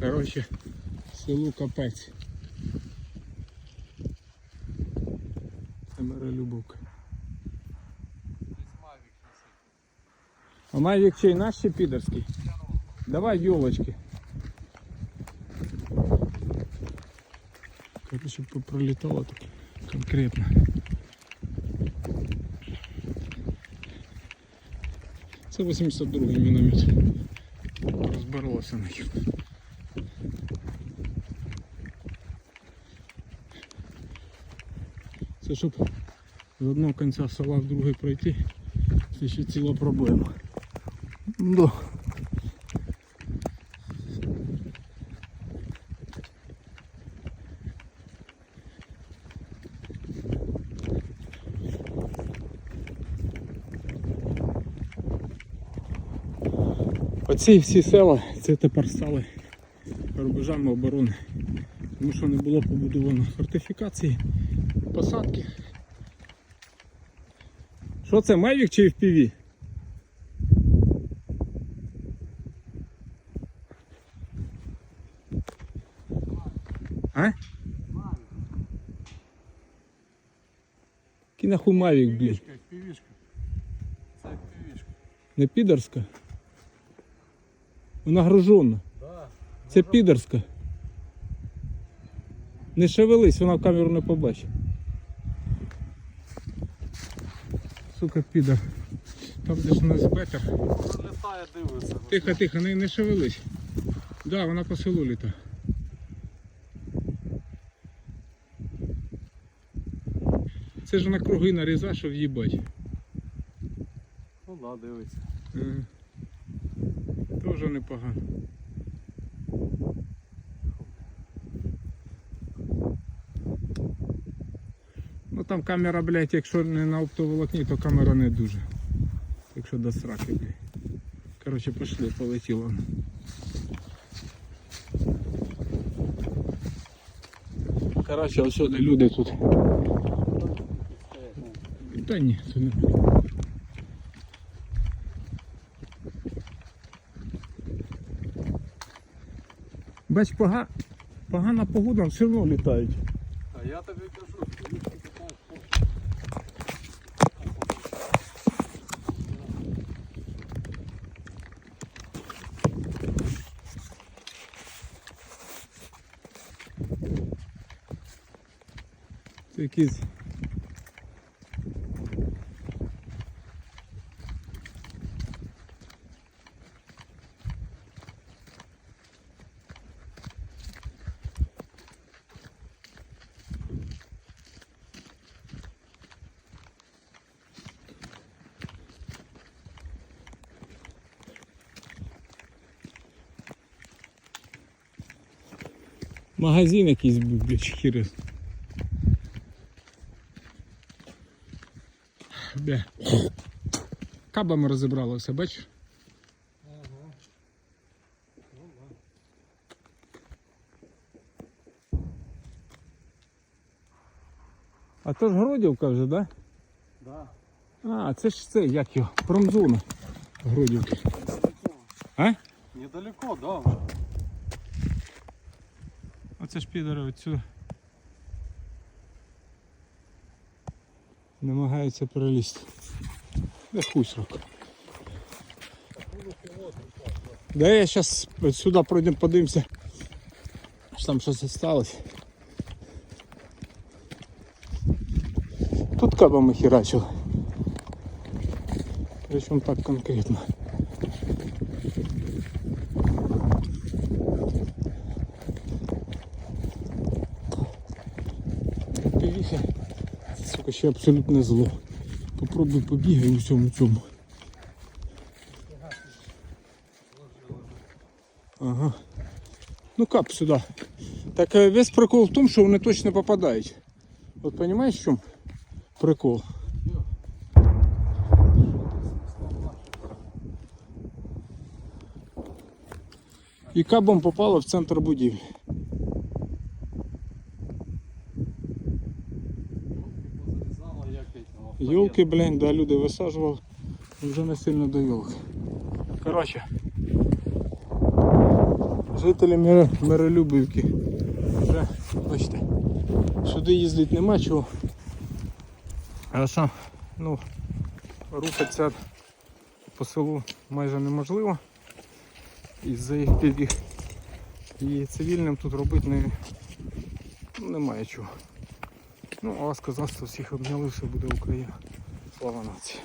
Коротше, селу капець. Це Миролюбовка. А Мавік чий наш чи підерський? Давай ёлочки. Короче, пролетало так конкретно. Це 82-й міномет. Розбиралося на їх. Це щоб з одного кінця села в другий пройти, це ще ціла проблема. Да. Оці всі села це тепер стали рубежами оборони. Тому що не було побудовано фортифікації, посадки. Що це, Мавік чи FPV? А? Який нахуй Мавік, блядь? Півішка. Це півішка. Не підерська? Вона гружона. Да. Це підерська. Не шевелись, вона в камеру не побачить. Сука, підер. Там де ж у нас бетер. Вона літає, дивиться. Тихо, тихо, не, не шевелись. Да, вона по селу літа. Це ж на круги наріза, що в'їбать. Ну да, дивиться. Ага. Тоже непогано. Ну там камера, блядь, якщо не на оптоволокні, то камера не дуже. Якщо до сраки, блядь. Коротше, пішли, полетіло. Коротше, ось сюди люди тут. Та ні, це не. Бач, пога... погана погода, все одно літають. А я тобі кажу, якісь. Магазин якийсь був, блядь, хіри. Бля. Кабами розібрало все, бачиш? Ага. А то ж Гродівка вже, да? Да. А, це ж це, як його, промзона Гродівки. Недалеко. А? Недалеко, да. Оце ж підори отсюди. Намагаються пролізти. Де хуй. Да я зараз сюди пройдемо, подивимося. Що там щось осталось. Тут кабами херачили. Причому так конкретно. Півіха. Це, сука, ще абсолютне зло. Попробуй побігай у всьому цьому. Ага. Ну кап сюди. Так е, весь прикол в тому, що вони точно попадають. От розумієш в чому прикол? І кабом попало в центр будівлі. Йолки, блін, да, люди висаджували. Вже не сильно до йолки. Коротше. жителі Миро- Миролюбівки. Вже, бачите, сюди їздити нема чого. А що, ну, рухатися по селу майже неможливо. І заїхати їх і цивільним тут робити не, немає чого. Ну, а сказав, що всіх обняли, все буде Україна. Слава нації.